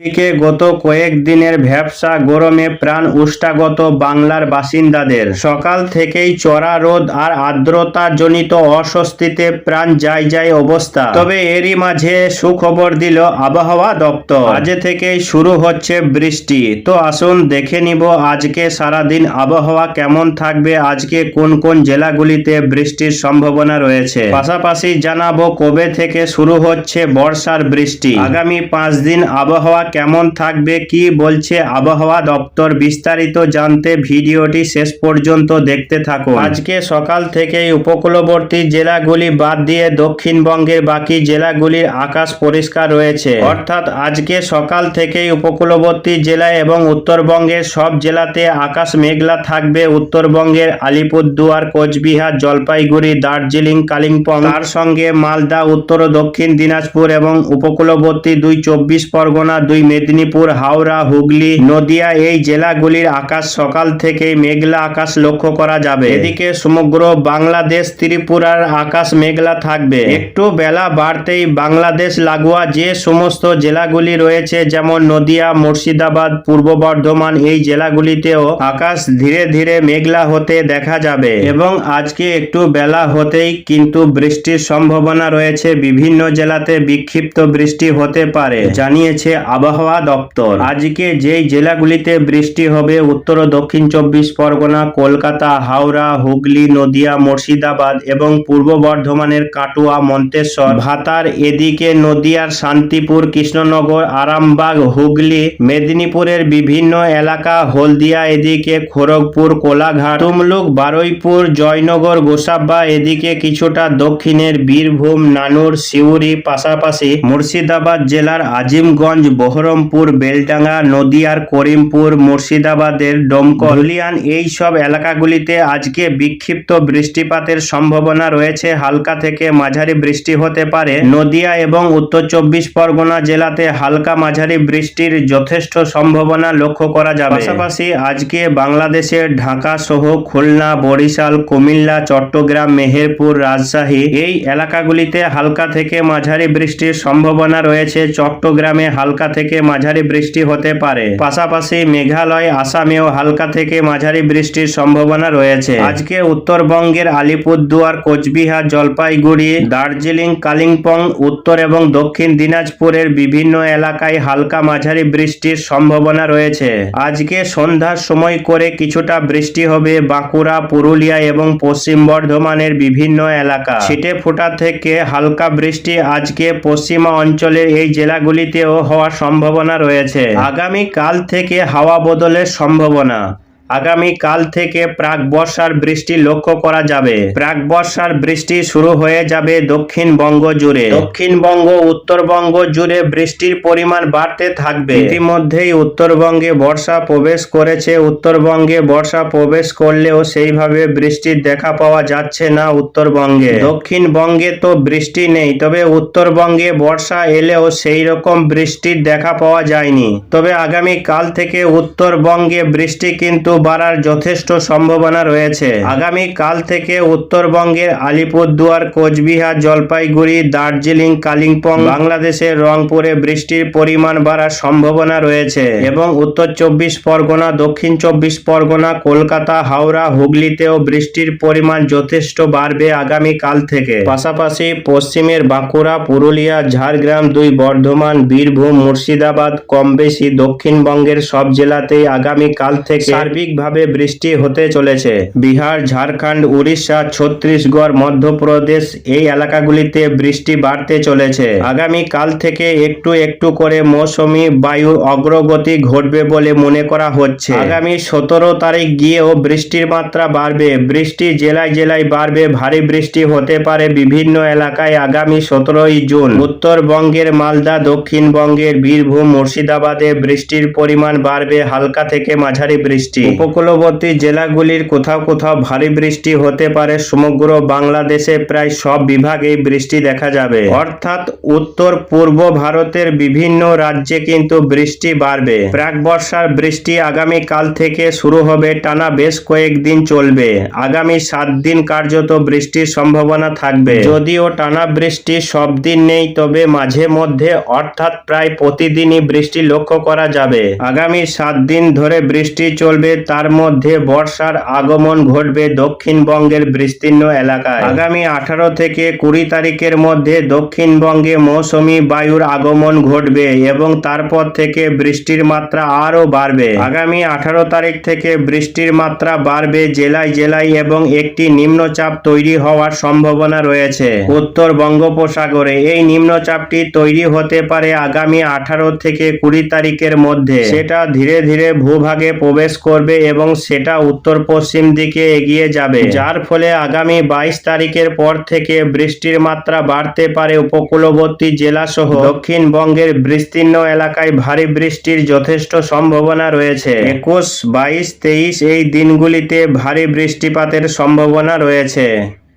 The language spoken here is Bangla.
এদিকে গত কয়েকদিনের ভ্যাবসা গরমে প্রাণ উষ্টাগত বাংলার বাসিন্দাদের। সকাল থেকেই চড়া রোদ আর আর্দ্রতা জনিত অস্বস্তিতে প্রাণ যায় যায় অবস্থা। তবে এরই মাঝে সুখবর দিল আবহাওয়া দপ্তর। আজ থেকেই শুরু হচ্ছে বৃষ্টি। তো আসুন দেখে নিব আজকে সারাদিন আবহাওয়া কেমন থাকবে, আজকে কোন কোন জেলাগুলিতে বৃষ্টির সম্ভাবনা রয়েছে। পাশাপাশি জানাব কবে থেকে শুরু হচ্ছে বর্ষার বৃষ্টি। আগামী পাঁচ দিন আবহাওয়া কেমন থাকবে, কি বলছে আবহাওয়া দপ্তর বিস্তারিত জানতে ভিডিওটি শেষ পর্যন্ত দেখতে থাকো আজকে সকাল থেকেই উপকূলবর্তী জেলাগুলি বাদ দিয়ে দক্ষিণবঙ্গের বাকি জেলাগুলির আকাশ পরিষ্কার রয়েছে। অর্থাৎ আজকে সকাল থেকেই উপকূলবর্তী জেলায় এবং উত্তরবঙ্গের সব জেলাতে আকাশ মেঘলা থাকবে। উত্তরবঙ্গের আলিপুরদুয়ার, কোচবিহার, জলপাইগুড়ি, দার্জিলিং, কালিম্পং, তার সঙ্গে মালদা, উত্তর ও দক্ষিণ দিনাজপুর এবং উপকূলবর্তী দুই চব্বিশ পরগনা দুই মেদিনীপুর, হাওড়া, হুগলি, নদিয়া এই জেলাগুলির আকাশ সকাল থেকে মেঘলা আকাশ লক্ষ্য করা যাবে। এদিকে সমগ্র বাংলাদেশ, ত্রিপুরার আকাশ মেঘলা থাকবে। একটু বেলা বাড়তেই বাংলাদেশ লাগোয়া যে সমস্ত জেলাগুলি রয়েছে, যেমন নদিয়া, মুর্শিদাবাদ, পূর্ব বর্ধমান, এই জেলাগুলিতেও আকাশ ধীরে ধীরে মেঘলা হতে দেখা যাবে। এবং আজকে একটু বেলা হতেই কিন্তু বৃষ্টির সম্ভাবনা রয়েছে। বিভিন্ন জেলাতে বিক্ষিপ্ত বৃষ্টি হতে পারে, জানিয়েছে আবহাওয়া দপ্তর। আজকে যেই জেলাগুলিতে বৃষ্টি হবে, উত্তর ও দক্ষিণ চব্বিশ পরগনা, কলকাতা, হাওড়া, হুগলি, নদিয়া, মুর্শিদাবাদ এবং পূর্ব বর্ধমানের কাটুয়া, মন্তেশ্বর, ভাতার এদিকে নদিয়ার শান্তিপুর, কৃষ্ণনগর, আরামবাগ, হুগলি, মেদিনীপুরের বিভিন্ন এলাকা, হলদিয়া এদিকে, খড়গপুর, কোলাঘাট, তুমলুক, বারুইপুর, জয়নগর গোসাব্বা এদিকে কিছুটা দক্ষিণের বীরভূম, নানুর, সিউড়ি, পাশাপাশি মুর্শিদাবাদ জেলার আজিমগঞ্জ বহরমপুর, বেলডাঙ্গা, নদিয়ার করিমপুর, মুর্শিদাবাদের ডোমকল ধুলিয়ান এই সব এলাকাগুলিতে আজকে বিক্ষিপ্ত বৃষ্টিপাতের সম্ভাবনা রয়েছে। হালকা থেকে মাঝারি বৃষ্টি হতে পারে। নদিয়া এবং উত্তর চব্বিশ পরগনা জেলাতে হালকা মাঝারি বৃষ্টির যথেষ্ট সম্ভাবনা লক্ষ্য করা যাবে। পাশাপাশি আজকে বাংলাদেশের ঢাকা সহ খুলনা, বরিশাল, কুমিল্লা, চট্টগ্রাম, মেহেরপুর, রাজশাহী এই এলাকাগুলিতে হালকা থেকে মাঝারি বৃষ্টির সম্ভাবনা রয়েছে। চট্টগ্রামে হালকা থেকে মাঝারি বৃষ্টি হতে পারে। পাশাপাশি মেঘালয়, আসামেও হালকা থেকে মাঝারি বৃষ্টির সম্ভাবনা রয়েছে। আজকে উত্তরবঙ্গের আলিপুরদুয়ার, কোচবিহার, জলপাইগুড়ি, দার্জিলিং, কালিম্পং, উত্তর এবং দক্ষিণ দিনাজপুরের বিভিন্ন এলাকায় হালকা মাঝারি বৃষ্টির সম্ভাবনা রয়েছে। আজকে সন্ধ্যার সময় করে কিছুটা বৃষ্টি হবে বাঁকুড়া, পুরুলিয়া এবং পশ্চিম বর্ধমানের বিভিন্ন এলাকা। ছিটে ফোটা থেকে হালকা বৃষ্টি আজকে পশ্চিমা অঞ্চলের এই জেলাগুলিতেও হওয়ার সম্ভাবনা রয়েছে। আগামী কাল থেকে হাওয়া বদলের সম্ভাবনা। আগামী কাল থেকে প্রাক বর্ষার বৃষ্টি লক্ষ্য করা যাবে। প্রাক বর্ষার বৃষ্টি শুরু হয়ে যাবে দক্ষিণবঙ্গ জুড়ে। দক্ষিণবঙ্গ, উত্তরবঙ্গ জুড়ে বৃষ্টির পরিমাণ বাড়তে থাকবে। ইতিমধ্যেই উত্তরবঙ্গে বর্ষা প্রবেশ করেছে। উত্তরবঙ্গে বর্ষা প্রবেশ করলেও সেইভাবে বৃষ্টির দেখা পাওয়া যাচ্ছে না উত্তরবঙ্গে। দক্ষিণবঙ্গে তো বৃষ্টি নেই, তবে উত্তরবঙ্গে বর্ষা এলেও সেই রকম বৃষ্টির দেখা পাওয়া যায়নি। তবে আগামী কাল থেকে উত্তরবঙ্গে বৃষ্টি কিন্তু বাড়ার যথেষ্ট সম্ভাবনা রয়েছে। আগামী কাল থেকে উত্তরবঙ্গের আলিপুরদুয়ার, কোচবিহার, জলপাইগুড়ি, দার্জিলিং, কালিম্পং, বাংলাদেশের রংপুরে বৃষ্টির পরিমাণ বাড়ার সম্ভাবনা রয়েছে এবং উত্তর চব্বিশ পরগনা, দক্ষিণ চব্বিশ পরগনা, কলকাতা, হাওড়া, হুগলিতেও বৃষ্টির পরিমাণ যথেষ্ট বাড়বে আগামী কাল থেকে। পাশাপাশি পশ্চিমের বাঁকুড়া, পুরুলিয়া, ঝাড়গ্রাম, দুই বর্ধমান, বীরভূম, মুর্শিদাবাদ কম বেশি দক্ষিণবঙ্গের সব জেলাতেই আগামী কাল থেকে সার্বিকভাবে বৃষ্টি হতে চলেছে। বিহার, ঝাড়খণ্ড, উড়িষ্যা, ছত্তিশগড়, মধ্যপ্রদেশ এই এলাকাগুলিতে বৃষ্টি বাড়তে চলেছে। আগামী কাল থেকে একটু একটু করে মৌসুমি বায়ুর অগ্রগতি ঘটবে বলে মনে করা হচ্ছে। আগামী সতেরো তারিখ গিয়েও বৃষ্টির মাত্রা বাড়বে। বৃষ্টি জেলায় জেলায় বাড়বে। ভারী বৃষ্টি হতে পারে বিভিন্ন এলাকায় আগামী সতেরোই জুন। উত্তরবঙ্গের মালদা, দক্ষিণবঙ্গের বীরভূম, মুর্শিদাবাদে বৃষ্টির পরিমাণ বাড়বে। হালকা থেকে মাঝারি বৃষ্টি। উপকূলবর্তী জেলাগুলির কোথাও কোথাও ভারী বৃষ্টি হতে পারে। সমগ্র বাংলাদেশে প্রায় সব বিভাগেই বৃষ্টি দেখা যাবে। অর্থাৎ উত্তর, পূর্ব ভারতের বিভিন্ন রাজ্যে কিন্তু বৃষ্টি বাড়বে। প্রাক বর্ষার বৃষ্টি আগামী কাল থেকে শুরু হবে, টানা বেশ কয়েকদিন চলবে। আগামী সাত দিন কার্যত বৃষ্টির সম্ভাবনা থাকবে। যদিও টানা বৃষ্টি সব দিন নেই, তবে মাঝে মধ্যে, অর্থাৎ প্রায় প্রতিদিনই বৃষ্টি লক্ষ্য করা যাবে। আগামী সাত দিন ধরে বৃষ্টি চলবে তার মধ্যে বর্ষার আগমন ঘটবে দক্ষিণবঙ্গের বিস্তীর্ণ এলাকায়। আগামী আঠারো থেকে কুড়ি তারিখের মধ্যে দক্ষিণবঙ্গে মৌসুমী বায়ুর আগমন ঘটবে এবং তারপর থেকে বৃষ্টির মাত্রা আরও বাড়বে। আগামী আঠারো তারিখ থেকে বৃষ্টির মাত্রা বাড়বে জেলায় জেলায় এবং একটি নিম্নচাপ তৈরি হওয়ার সম্ভাবনা রয়েছে। উত্তর বঙ্গোপসাগরে এই নিম্নচাপটি তৈরি হতে পারে আগামী আঠারো থেকে কুড়ি তারিখের মধ্যে। সেটা ধীরে ধীরে ভূভাগে প্রবেশ করবে এবং সেটা উত্তর পশ্চিম দিকে এগিয়ে যাবে। যার ফলে আগামী বাইশ তারিখের পর থেকে বৃষ্টির মাত্রা বাড়তে পারে উপকূলবর্তী জেলা সহ দক্ষিণবঙ্গের বিস্তীর্ণ এলাকায় ভারী বৃষ্টির যথেষ্ট সম্ভাবনা রয়েছে। একুশ, বাইশ, তেইশ এই দিনগুলিতে ভারী বৃষ্টিপাতের সম্ভাবনা রয়েছে।